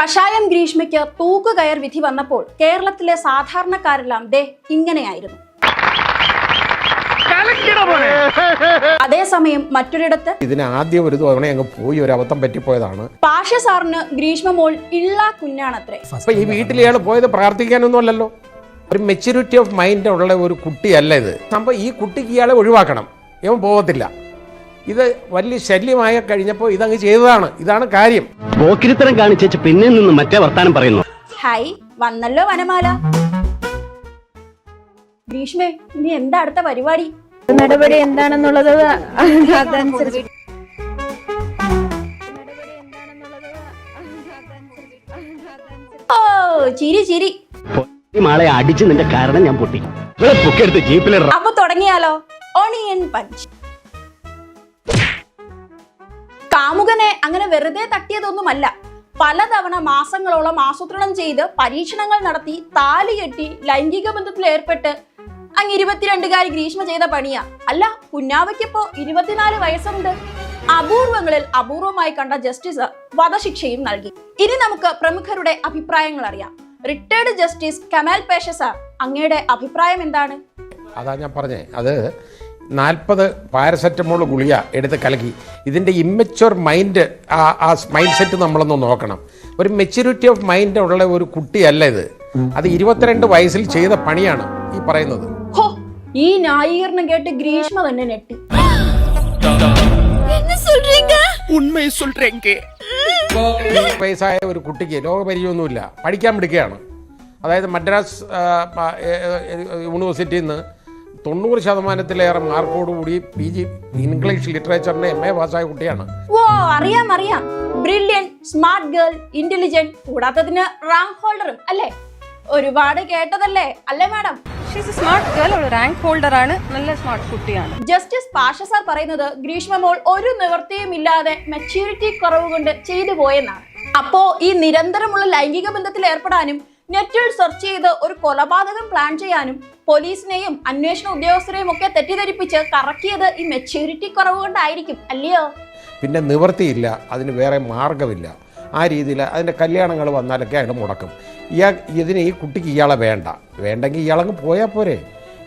കഷായം ഗ്രീഷ്മയ്ക്ക് തൂക്കുകയർ വിധി വന്നപ്പോൾ കേരളത്തിലെ സാധാരണക്കാരെല്ലാം ദേ ഇങ്ങനെയായിരുന്നു. അതേസമയം മറ്റൊരിടത്ത് ഇതിന് ആദ്യം ഒരു തവണ അങ്ങ് പോയി ഒരു അബദ്ധം പറ്റിപ്പോയതാണ്. പാഷ സാറിന് ഗ്രീഷ്മ മോൾ ഇള്ള കുഞ്ഞാണത്രേ. അപ്പൊ ഈ വീട്ടിൽ ഇയാൾ പോയത് പ്രാർത്ഥിക്കാനൊന്നും അല്ലല്ലോ ഒരു മെച്യൂരിറ്റി ഓഫ് മൈൻഡ് ഉള്ള ഒരു കുട്ടിയല്ല ഇത്. സംഭവം ഈ കുട്ടിക്ക് ഇയാളെ ഒഴിവാക്കണം. ഇവൻ പോകത്തില്ല ഇത് വലിയ ശല്യമായി കഴിഞ്ഞപ്പോൾ ഇതങ്ങ് ചെയ്തതാണ്. ഇതാണ് കാര്യം. പോക്കിരിത്തരം കാണിച്ചേച്ച് പിന്നെ നിന്ന് മറ്റേ വർത്താനം പറയുന്നു. ഹായ് വന്നല്ലോ വനമാല. ഗ്രീഷ്മേ ഇനി എന്താ അടുത്ത പരിപാടി? നടപടി എന്താണെന്നുള്ളത് അതനുസരിച്ച്. ഓ ചിരി ചിരി. മാളെ അടിച്ച് നിന്റെ കാരണം ഞാൻ പൊട്ടി. ഇവിടെ പൊക്കെടുത്ത് ജീപ്പിലെ അപ്പൊ തുടങ്ങിയാലോ? ഓണിയൻ പഞ്ച് കാമുകനെ അങ്ങനെ വെറുതെ തട്ടിയതൊന്നുമല്ല. പലതവണ മാസങ്ങളോളം ആസൂത്രണം ചെയ്ത് പരീക്ഷണങ്ങൾ നടത്തി താലി കെട്ടി ലൈംഗിക ബന്ധത്തിൽ ഏർപ്പെട്ട് അങ്ങ് ഇരുപത്തിരണ്ടുകാരി ഗ്രീഷ്മ ചെയ്ത പണിയാ. അല്ല കുഞ്ഞാവയ്ക്കിപ്പോ ഇരുപത്തിനാല് വയസ്സുണ്ട്. അപൂർവങ്ങളിൽ അപൂർവമായി കണ്ട ജസ്റ്റിസ് വധശിക്ഷയും നൽകി. ഇനി നമുക്ക് പ്രമുഖരുടെ അഭിപ്രായങ്ങൾ അറിയാം. Retired justice Kemal Pasha sir അങ്ങയുടെ അഭിപ്രായം എന്താണ്? അതാ ഞാൻ പറഞ്ഞേ. അത് നാൽപ്പത് പാരസെറ്റമോൾ ഗുളിക എടുത്ത് കലക്കി ഇതിന്റെ ഇമ്മച്വർ മൈൻഡ് ആ ആ മൈൻഡ് സെറ്റ് നമ്മളൊന്ന് നോക്കണം ഒരു മെച്യൂരിറ്റി ഓഫ് മൈൻഡ് ഉള്ള ഒരു കുട്ടിയല്ല ഇത് അത് ഇരുപത്തിരണ്ട് വയസ്സിൽ ചെയ്ത പണിയാണ് ഈ പറയുന്നത് ഈ ന്യായീകരണം കേട്ട് ഗ്രീഷ്മ തന്നെ നെട്ടി വയസ്സായ ഒരു കുട്ടിക്ക് ലോകപരിചയമൊന്നുമില്ല പഠിക്കാൻ പിടിക്കുകയാണ് അതായത് മദ്രാസ് യൂണിവേഴ്സിറ്റിയിൽ നിന്ന് തൊണ്ണൂറ് ശതമാനത്തിലേറെ മാർക്കോടുകൂടി പി ജി ഇംഗ്ലീഷ് ലിറ്ററേച്ചറിന്റെ എം എ പാസ്സായ കുട്ടിയാണ്. ഓ അറിയാം അറിയാം. ബ്രില്യൻ സ്മാർട്ട് ഗേൾ ഇന്റലിജന്റ് കൂടാത്തതിന് റാങ്ക് ഹോൾഡറും അല്ലേ? ഒരുപാട് കേട്ടതല്ലേ? അല്ലേ മാഡം ഷീസ് സ്മാർട്ട് ഗേൾ ഒരു റാങ്ക് ഹോൾഡർ ആണ്. നല്ല സ്മാർട്ട് കുട്ടിയാണ്. ജസ്റ്റിസ് പാഷ സാർ പറയുന്നത് ഒരു നിവൃത്തിയും ഇല്ലാതെ മെച്യൂരിറ്റി കുറവ് കൊണ്ട് ചെയ്തു പോയെന്നാണ്. അപ്പോ ഈ നിരന്തരമുള്ള ലൈംഗിക ബന്ധത്തിൽ ഏർപ്പെടാനും നെറ്റിൽ സെർച്ച് ചെയ്ത് ഒരു കൊലപാതകം പ്ലാൻ ചെയ്യാനും പോലീസിനെയും അന്വേഷണ ഉദ്യോഗസ്ഥരെയും ഒക്കെ തെറ്റിദ്ധരിപ്പിച്ച് കറക്കിയത് ഈ മെച്യൂരിറ്റി കുറവ് കൊണ്ടായിരിക്കും അല്ലയോ? പിന്നെ നിവൃത്തിയില്ല അതിന് വേറെ മാർഗമില്ല ആ രീതിയിൽ അതിന്റെ കല്യാണങ്ങൾ വന്നാലൊക്കെ അയാൾ മുടക്കും. ഇയാൾ ഇതിന് ഈ കുട്ടിക്ക് ഇയാളെ വേണ്ട. വേണ്ടെങ്കിൽ ഇയാളങ്ങ് പോയാൽ പോരെ.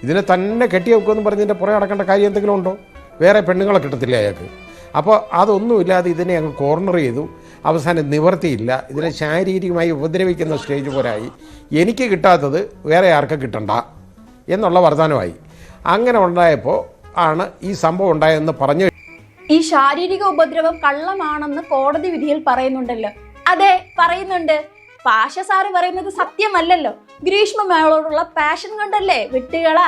ഇതിനെ തന്നെ കെട്ടി വെക്കുമെന്ന് പറഞ്ഞതിന്റെ പുറകെ നടക്കേണ്ട കാര്യം എന്തെങ്കിലും ഉണ്ടോ? വേറെ പെണ്ണുങ്ങളെ കിട്ടത്തില്ല അയാൾക്ക്? അപ്പോൾ അതൊന്നുമില്ലാതെ ഇതിനെ അങ്ങ് കോർണർ ചെയ്തു. അവസാനം നിവർത്തിയില്ല ഇതിനെ ശാരീരികമായി ഉപദ്രവിക്കുന്ന സ്റ്റേജ് പോരായി എനിക്ക് കിട്ടാത്തത് വേറെ ആർക്കും കിട്ടണ്ട. എന്നുള്ള വർത്തമാനമായി. അങ്ങനെ ഉണ്ടായപ്പോൾ ആണ് ഈ സംഭവം ഉണ്ടായതെന്ന് പറഞ്ഞു ഈ ശാരീരിക ഉപദ്രവം കള്ളമാണെന്ന് കോടതി വിധിയിൽ പറയുന്നുണ്ടല്ലോ. അതെ പറയുന്നുണ്ട്. പാഷ സാറ് പറയുന്നത് സത്യമല്ലല്ലോ. ഗ്രീഷ്മ മേളോടുള്ള പാഷൻ കൊണ്ടല്ലേ വിട്ടുകള?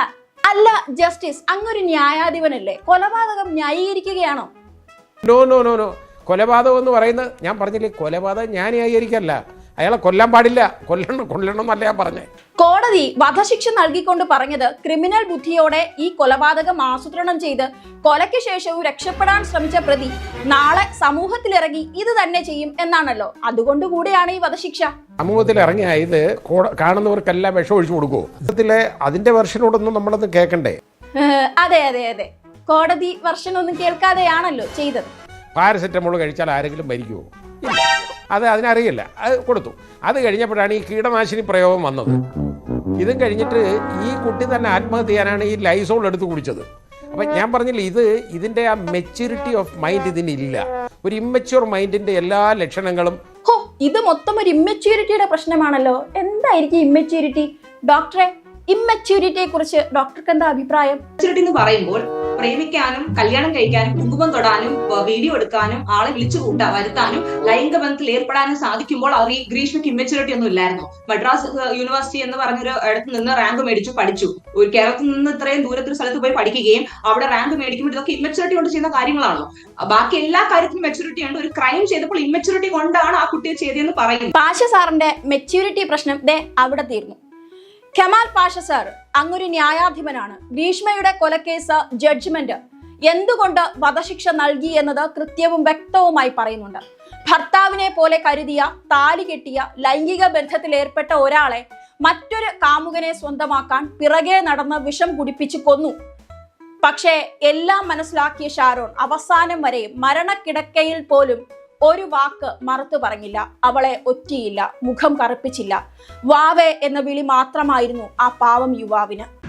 അല്ല ജസ്റ്റിസ് അങ്ങൊരു ന്യായാധിപനല്ലേ? കൊലപാതകം ന്യായീകരിക്കുകയാണോ? നോ നോ നോ നോ കൊലപാതകം എന്ന് പറയുന്നത് ഞാൻ പറഞ്ഞില്ലേ? കൊലപാതകം ഞാൻ ന്യായീകരിക്കല്ല. അയാളെ കൊല്ലാൻ പാടില്ല. കൊല്ലണം കൊല്ലണം എന്നല്ല ഞാൻ പറഞ്ഞേ. കോടതി വധശിക്ഷ നൽകിക്കൊണ്ട് പറഞ്ഞത് ക്രിമിനൽ ബുദ്ധിയോടെ ഈ കൊലപാതകം ആസൂത്രണം ചെയ്ത് കൊലയ്ക്ക് ശേഷവും രക്ഷപ്പെടാൻ ശ്രമിച്ച പ്രതി നാളെ സമൂഹത്തിലിറങ്ങി ഇത് തന്നെ ചെയ്യും എന്നാണല്ലോ. അതുകൊണ്ട് കൂടെയാണ് ഈ വധശിക്ഷ. സമൂഹത്തിൽ ഇറങ്ങിയ ഇത് കാണുന്നവർക്കെല്ലാം വിഷം ഒഴിച്ചു കൊടുക്കുമോ അതിലെ അതിന്റെ വെർഷനോടൊന്നും നമ്മളൊന്ന് കേൾക്കണ്ടേ അതെ അതെ അതെ. കോടതി വർഷനൊന്നും കേൾക്കാതെയാണല്ലോ ചെയ്തത്. പാരസെറ്റമോൾ കഴിച്ചാൽ ആരെങ്കിലും മരിക്കുമോ. അത് അതിനറിയില്ല. അത് കൊടുത്തു. അത് കഴിഞ്ഞപ്പോഴാണ് ഈ കീടനാശിനി പ്രയോഗം വന്നത്. ഇതും കഴിഞ്ഞിട്ട് ഈ കുട്ടി തന്നെ ആത്മഹത്യ ചെയ്യാനാണ് ഈ ലൈസോൾ എടുത്ത് കുടിച്ചത്. അപ്പം ഞാൻ പറഞ്ഞില്ല ഇത് ഇതിന്റെ ആ മെച്യൂരിറ്റി ഓഫ് മൈൻഡ് ഇതിനില്ല ഒരു ഇമ്മച്യൂർ മൈൻഡിന്റെ എല്ലാ ലക്ഷണങ്ങളും ഹോ ഇത് മൊത്തം ഒരു ഇമ്മച്യൂരിറ്റിയുടെ പ്രശ്നമാണല്ലോ. എന്തായിരിക്കും ഇമ്മച്യൂരിറ്റി ഡോക്ടറെ ഇമ്മച്യൂരിറ്റിയെ കുറിച്ച് ഡോക്ടർക്ക് എന്താ അഭിപ്രായം? എന്ന് പറയുമ്പോൾ പ്രേമിക്കാനും കല്യാണം കഴിക്കാനും കുങ്കുമം തൊടാനും വീഡിയോ എടുക്കാനും ആളെ വിളിച്ചു കൂട്ടാ വരുത്താനും ലൈംഗിക ബന്ധത്തിൽ ഏർപ്പെടാനും സാധിക്കുമ്പോൾ അവർ ഈ ഗ്രീഷ്മയ്ക്ക് ഇമ്മച്യൂരിറ്റി ഒന്നും ഇല്ലായിരുന്നു. മദ്രാസ് യൂണിവേഴ്സിറ്റി എന്ന് പറഞ്ഞൊരു ഇടത്ത് നിന്ന് റാങ്ക് മേടിച്ചു പഠിച്ചു. ഒരു കേരളത്തിൽ നിന്ന് ഇത്രയും ദൂരത്തൊരു സ്ഥലത്ത് പോയി പഠിക്കുകയും അവിടെ റാങ്ക് മേടിക്കുമ്പോൾ ഇതൊക്കെ ഇമ്മച്യൂരിറ്റി കൊണ്ട് ചെയ്യുന്ന കാര്യങ്ങളാണോ. ബാക്കി എല്ലാ കാര്യത്തിനും മെച്ചൂരിറ്റി ഉണ്ട്. ഒരു ക്രൈം ചെയ്തപ്പോൾ ഇമ്മച്യൂരിറ്റി കൊണ്ടാണ് ആ കുട്ടിയെ ചെയ്തതെന്ന് പറയുന്നത്. പാഷ സാറിന്റെ മെച്യൂരിറ്റി പ്രശ്നം ദേ അവിടെ തീർന്നു. കമാൽ പാഷ സാർ അങ്ങൊരു ന്യായാധിപനാണ്. ഭീഷ്മയുടെ കൊലക്കേസ് ജഡ്ജ്മെന്റ് എന്തുകൊണ്ട് വധശിക്ഷ നൽകി എന്നത് കൃത്യവും വ്യക്തവുമായി പറയുന്നുണ്ട്. ഭർത്താവിനെ പോലെ കരുതിയ താലി കെട്ടിയ ലൈംഗിക ബന്ധത്തിൽ ഏർപ്പെട്ട ഒരാളെ മറ്റൊരു കാമുകനെ സ്വന്തമാക്കാൻ പിറകെ നടന്ന് വിഷം കുടിപ്പിച്ച് കൊന്നു. പക്ഷേ എല്ലാം മനസ്സിലാക്കിയ ഷാരോൺ അവസാനം വരെ മരണക്കിടക്കയിൽ പോലും ഒരു വാക്ക് മറുത്തു പറഞ്ഞില്ല. അവളെ ഒറ്റിയില്ല. മുഖം കറുപ്പിച്ചില്ല. വാവേ എന്ന വിളി മാത്രമായിരുന്നു ആ പാവം യുവാവിന്.